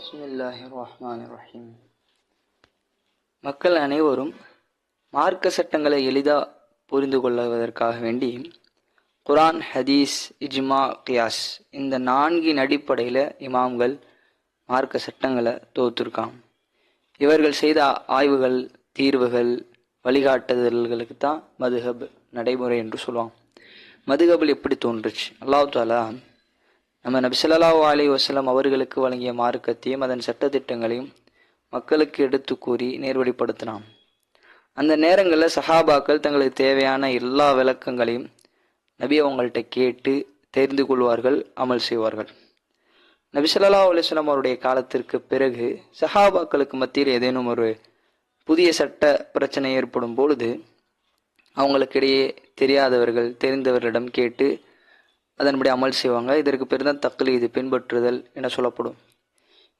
பிஸ்மில்லாஹி ரஹ்மான் ரஹீம் மக்கள் அனைவரும் மார்க்க சட்டங்களை எளிதாக புரிந்து கொள்வதற்காக வேண்டி குரான் ஹதீஸ் இஜ்மா கியாஸ் இந்த நான்கின் அடிப்படையில் இமாம்கள் மார்க்க சட்டங்களை தொகுத்துருக்காங்க இவர்கள் செய்த ஆய்வுகள் தீர்வுகள் வழிகாட்டுதல்களுக்கு தான் மதுஹப் நடைமுறை என்று சொல்லுவான் மதுஹபில் எப்படி தோன்றுச்சு? அல்லாஹ் தாலா நம்ம நபிசல்லாஹு அலி வசலம் அவர்களுக்கு வழங்கிய மார்க்கத்தையும் அதன் சட்டத்திட்டங்களையும் மக்களுக்கு எடுத்து கூறி நேர்வழிப்படுத்தினான். அந்த நேரங்களில் சஹாபாக்கள் தங்களுக்கு தேவையான எல்லா விளக்கங்களையும் நபி அவங்கள்ட்ட கேட்டு தெரிந்து கொள்வார்கள் அமல் செய்வார்கள். நபிசல்லா அலிஸ்லாம் அவருடைய காலத்திற்கு பிறகு சஹாபாக்களுக்கு மத்தியில் ஏதேனும் ஒரு புதிய சட்ட பிரச்சனை ஏற்படும் பொழுது அவங்களுக்கிடையே தெரியாதவர்கள் தெரிந்தவர்களிடம் கேட்டு அதன்படி அமல் செய்வாங்க. இதற்கு பேர் தான் தக்லீது பின்பற்றுதல் என சொல்லப்படும்.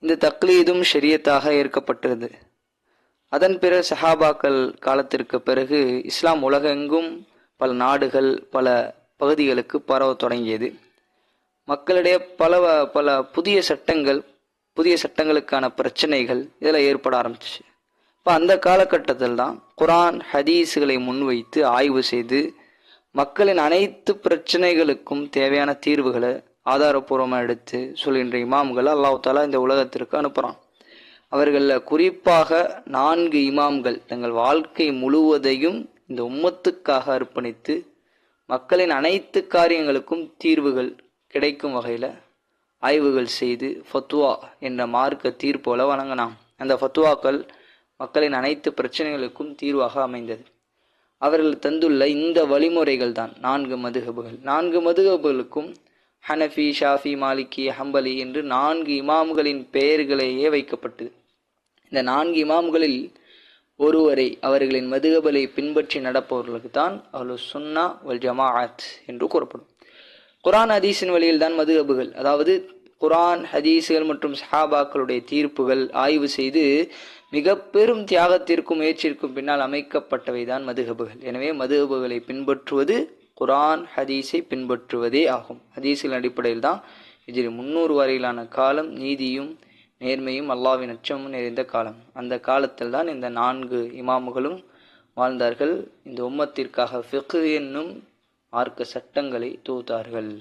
இந்த தக்லீதும் ஷரியத்தாக ஏற்கப்பட்டது. அதன் பிற சஹாபாக்கள் காலத்திற்கு பிறகு இஸ்லாம் உலகெங்கும் பல நாடுகள் பல பகுதிகளுக்கு பரவ தொடங்கியது. மக்களிடையே பல பல புதிய சட்டங்கள் புதிய சட்டங்களுக்கான பிரச்சனைகள் இதில் ஏற்பட ஆரம்பிச்சிச்சு. இப்போ அந்த காலகட்டத்தில் தான் குரான் ஹதீஸுகளை முன்வைத்து ஆய்வு செய்து மக்களின் அனைத்து பிரச்சனைகளுக்கும் தேவையான தீர்வுகளை ஆதாரபூர்வமாக எடுத்து சொல்கின்ற இமாம்கள் அல்லாஹ் தாலா இந்த உலகத்திற்கு அனுப்புகிறான் அவர்களில் குறிப்பாக நான்கு இமாம்கள் தங்கள் வாழ்க்கை முழுவதையும் இந்த உம்மத்துக்காக அர்ப்பணித்து மக்களின் அனைத்து காரியங்களுக்கும் தீர்வுகள் கிடைக்கும் வகையில் ஆய்வுகள் செய்து ஃபத்வா என்ற மார்க்க தீர்ப்போல வழங்கினான் அந்த ஃபத்வாக்கள் மக்களின் அனைத்து பிரச்சனைகளுக்கும் தீர்வாக அமைந்தது. அவர்கள் தந்துள்ள இந்த வழிமுறைகள் தான் நான்கு மதுகபுகள். நான்கு மதுகபுகளுக்கும் ஹனஃபி ஷாஃபி மாலிகி ஹம்பலி என்று நான்கு இமாம்களின் பெயர்களையே வைக்கப்பட்டது இந்த நான்கு இமாம்களில் ஒருவரை அவர்களின் மதுகபலை பின்பற்றி நடப்பவர்களுக்கு தான் அவர்கள் சுன்னா வல் ஜமாஅத் என்று கூறப்படும். குரான் ஹதீஸின் வழியில் தான் மதுகபுகள். அதாவது குரான் ஹதீஸுகள் மற்றும் சஹாபாக்களுடைய தீர்ப்புகள் ஆய்வு செய்து மிக பெரும் தியாகத்திற்கும் முயற்சிற்கும் பின்னால் அமைக்கப்பட்டவை தான் மதுகபுகள். எனவே மதுகபுகளை பின்பற்றுவது குரான் ஹதீஸை பின்பற்றுவதே ஆகும். ஹதீஸின் அடிப்படையில் தான் இதில் முன்னூறு வரையிலான காலம் நீதியும் நேர்மையும் அல்லாவின் அச்சமும் நிறைந்த காலம். அந்த காலத்தில் தான் இந்த நான்கு இமாமுகளும் வாழ்ந்தார்கள். இந்த உம்மத்திற்காக ஃபிக்கு என்னும் மார்க்க சட்டங்களை தூத்தார்கள்